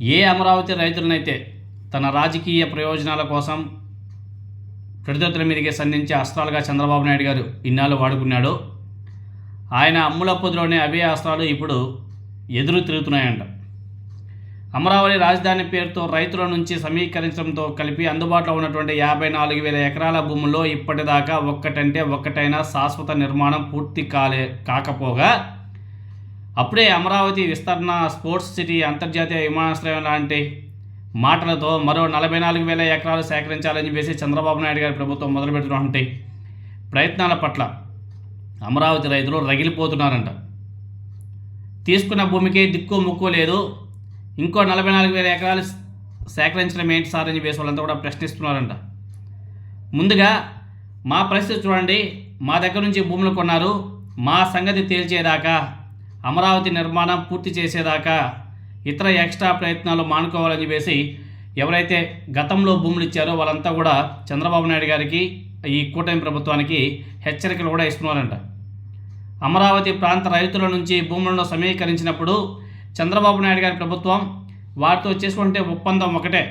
ఏ అమరావతి రైతులనైతే తన రాజకీయ ప్రయోజనాల కోసం ప్రతిదొత్తుల మీదకి సంధించే అస్త్రాలుగా చంద్రబాబు నాయుడు గారు ఇన్నాళ్ళు వాడుకున్నాడో ఆయన అమ్ములప్పుదిలోనే అవే అస్త్రాలు ఇప్పుడు ఎదురు తిరుగుతున్నాయంట. అమరావతి రాజధాని పేరుతో రైతుల నుంచి సమీకరించడంతో కలిపి అందుబాటులో ఉన్నటువంటి యాభై నాలుగు వేల ఎకరాల భూముల్లో ఇప్పటిదాకా ఒక్కటంటే ఒక్కటైనా శాశ్వత నిర్మాణం పూర్తి కాలే కాకపోగా అప్పుడే అమరావతి విస్తరణ స్పోర్ట్స్ సిటీ అంతర్జాతీయ విమానాశ్రయం లాంటి మాటలతో మరో నలభై నాలుగు వేల ఎకరాలు సేకరించాలని చెప్పేసి చంద్రబాబు నాయుడు గారి ప్రభుత్వం మొదలుపెడుతున్నటువంటి ప్రయత్నాల పట్ల అమరావతి రైతులు రగిలిపోతున్నారంట. తీసుకున్న భూమికి దిక్కు ముక్కు లేదు. ఇంకో నలభై నాలుగు వేల ఎకరాలు సేకరించడం ఏంటి సార్ అని చెప్పేసి వాళ్ళంతా కూడా ప్రశ్నిస్తున్నారంట. ముందుగా మా పరిస్థితి చూడండి. మా దగ్గర నుంచి భూములు కొన్నారు. మా సంగతి తేల్చేదాకా అమరావతి నిర్మాణం పూర్తి చేసేదాకా ఇతర ఎక్స్ట్రా ప్రయత్నాలు మానుకోవాలని చెప్పేసి ఎవరైతే గతంలో భూములు ఇచ్చారో వాళ్ళంతా కూడా చంద్రబాబు నాయుడు గారికి ఈ కూటమి ప్రభుత్వానికి హెచ్చరికలు కూడా ఇస్తున్నారంట. అమరావతి ప్రాంత రైతుల నుంచి భూములను సమీకరించినప్పుడు చంద్రబాబు నాయుడు గారి ప్రభుత్వం వారితో చేసుకుంటే ఒప్పందం ఒకటే.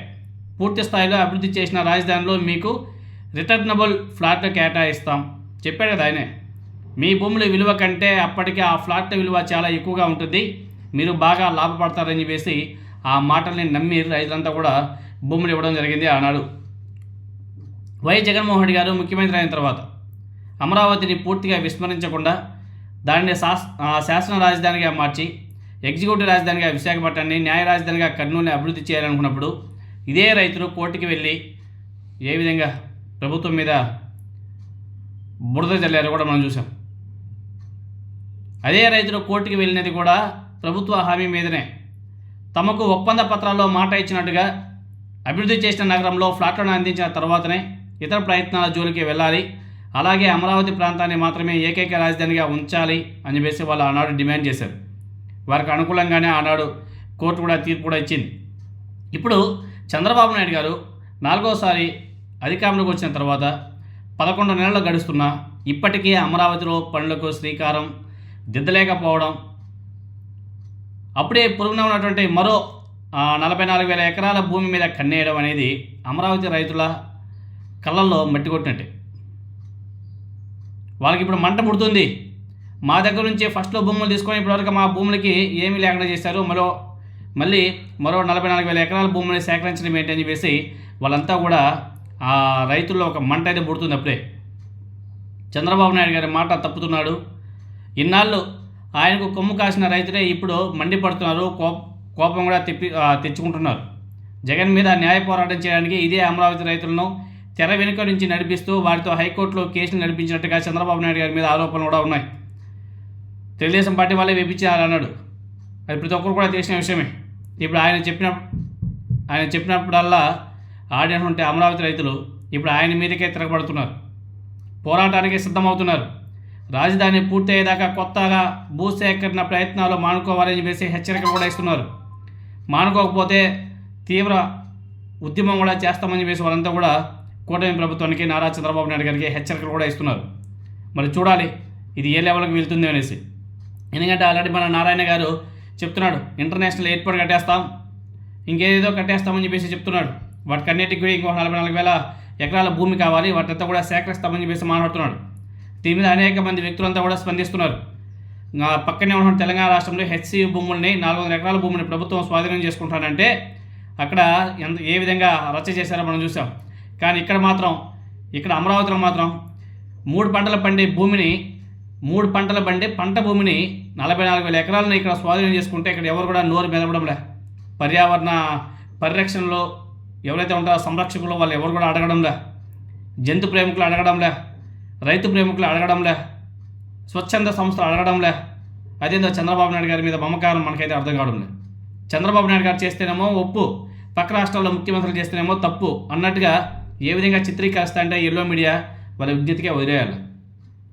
పూర్తి స్థాయిలో అభివృద్ధి చేసిన రాజధానిలో మీకు రిటర్నబుల్ ఫ్లాట్లు కేటాయిస్తాం. చెప్పాడు కదా ఆయనే. మీ భూముల విలువ కంటే అప్పటికే ఆ ఫ్లాట్ విలువ చాలా ఎక్కువగా ఉంటుంది. మీరు బాగా లాభపడతారని చెప్పేసి ఆ మాటల్ని నమ్మి రైతులంతా కూడా భూములు ఇవ్వడం జరిగింది ఆనాడు. వై జగన్మోహన్ రెడ్డి గారు ముఖ్యమంత్రి అయిన తర్వాత అమరావతిని పూర్తిగా విస్మరించకుండా దానిని శాస్ శాసన రాజధానిగా మార్చి ఎగ్జిక్యూటివ్ రాజధానిగా విశాఖపట్నాన్ని న్యాయ రాజధానిగా కర్నూలుని అభివృద్ధి చేయాలనుకున్నప్పుడు ఇదే రైతులు కోర్టుకి వెళ్ళి ఏ విధంగా ప్రభుత్వం మీద బురద చల్లారో కూడా మనం చూసాం అదే రైతులు కోర్టుకి వెళ్ళినది కూడా ప్రభుత్వ హామీ మీదనే. తమకు ఒప్పంద పత్రాల్లో మాట ఇచ్చినట్టుగా అభివృద్ధి చేసిన నగరంలో ఫ్లాట్లను అందించిన తర్వాతనే ఇతర ప్రయత్నాల జోలికి వెళ్ళాలి. అలాగే అమరావతి ప్రాంతాన్ని మాత్రమే ఏకైక రాజధానిగా ఉంచాలి అని చెప్పేసి వాళ్ళు ఆనాడు డిమాండ్ చేశారు. వారికి అనుకూలంగానే ఆనాడు కోర్టు కూడా తీర్పు కూడా ఇచ్చింది. ఇప్పుడు చంద్రబాబు నాయుడు గారు నాలుగోసారి అధికారంలోకి వచ్చిన తర్వాత పదకొండు నెలలు గడుస్తున్నా ఇప్పటికీ అమరావతిలో పనులకు శ్రీకారం దిద్దలేకపోవడం. అప్పుడే పొరుగున ఉన్నటువంటి మరో నలభై నాలుగు వేల ఎకరాల భూమి మీద కన్నేయడం అనేది అమరావతి రైతుల కళ్ళల్లో మట్టి కొట్టినట్టే. వాళ్ళకి ఇప్పుడు మంట పుడుతుంది. మా దగ్గర నుంచి ఫస్ట్లో భూములు తీసుకొని ఇప్పటివరకు మా భూములకి ఏమీ లేకుండా చేశారు. మరో మళ్ళీ మరో నలభై నాలుగు వేల ఎకరాల భూములని సేకరించడం ఏంటి అని చెప్పేసి వాళ్ళంతా కూడా ఆ రైతుల్లో ఒక మంట అయితే పుడుతుంది అప్పుడే. చంద్రబాబు నాయుడు గారి మాట తప్పుతున్నాడు. ఇన్నాళ్ళు ఆయనకు కొమ్ము కాసిన రైతులే ఇప్పుడు మండిపడుతున్నారు కోప కోపం కూడా తెప్పి తెచ్చుకుంటున్నారు. జగన్ మీద న్యాయ పోరాటం చేయడానికి ఇదే అమరావతి రైతులను తెర వెనుక నుంచి నడిపిస్తూ వారితో హైకోర్టులో కేసులు నడిపించినట్టుగా చంద్రబాబు నాయుడు గారి మీద ఆరోపణలు కూడా ఉన్నాయి. తెలుగుదేశం పార్టీ వాళ్ళే వేపించారు అన్నాడు అది ప్రతి ఒక్కరు కూడా తెలిసిన విషయమే. ఇప్పుడు ఆయన చెప్పిన ఆయన చెప్పినప్పుడల్లా ఆడినటువంటి అమరావతి రైతులు ఇప్పుడు ఆయన మీదకే తిరగబడుతున్నారు. పోరాటానికి సిద్ధమవుతున్నారు. రాజధాని పూర్తయ్యేదాకా కొత్తగా భూసేకరణ ప్రయత్నాలు మానుకోవాలని చెప్పేసి హెచ్చరిక కూడా ఇస్తున్నారు. మానుకోకపోతే తీవ్ర ఉద్యమం కూడా చేస్తామని చెప్పేసి వాళ్ళంతా కూడా కూటమి ప్రభుత్వానికి నారా చంద్రబాబు నాయుడు గారికి హెచ్చరికలు కూడా ఇస్తున్నారు. మరి చూడాలి ఇది ఏ లెవెల్కి వెళ్తుంది అనేసి. ఎందుకంటే ఆల్రెడీ మన నారాయణ గారు చెప్తున్నాడు ఇంటర్నేషనల్ ఎయిర్పోర్ట్ కట్టేస్తాం ఇంకేదేదో కట్టేస్తామని చెప్పేసి చెప్తున్నాడు. వాటికన్నిటికి కూడా ఇంకో నలభై నాలుగు వేల ఎకరాల భూమి కావాలి వాటితో కూడా సేకరిస్తామని చెప్పేసి మాట్లాడుతున్నాడు. దీని మీద అనేక మంది వ్యక్తులంతా కూడా స్పందిస్తున్నారు. పక్కనే ఉన్న తెలంగాణ రాష్ట్రంలో హెచ్సి భూముల్ని నాలుగు వందల ఎకరాల భూమిని ప్రభుత్వం స్వాధీనం చేసుకుంటానంటే అక్కడ ఎంత ఏ విధంగా రచ్చ చేశారో మనం చూసాం. కానీ ఇక్కడ మాత్రం ఇక్కడ అమరావతిలో మాత్రం మూడు పంటలు పండే భూమిని మూడు పంటలు పండే పంట భూమిని నలభై నాలుగు వేల ఎకరాలను ఇక్కడ స్వాధీనం చేసుకుంటే ఇక్కడ ఎవరు కూడా నోరు మెదపడంలే. పర్యావరణ పరిరక్షణలో ఎవరైతే ఉంటారో సంరక్షకులు వాళ్ళు ఎవరు కూడా అడగడంలే. జంతు ప్రేమికులు అడగడంలే. రైతు ప్రేమికులు అడగడంలే స్వచ్ఛంద సంస్థలు అడగడంలే. అదేందో చంద్రబాబు నాయుడు గారి మీద మమకారం మనకైతే అర్థం కావడంలే. చంద్రబాబు నాయుడు గారు చేస్తేనేమో ఒప్పు పక్క రాష్ట్రాల్లో ముఖ్యమంత్రులు చేస్తేనేమో తప్పు అన్నట్టుగా ఏ విధంగా చిత్రీకరిస్తా అంటే ఎల్లో మీడియా వాళ్ళ విద్యుత్కే వదిలేయాలి.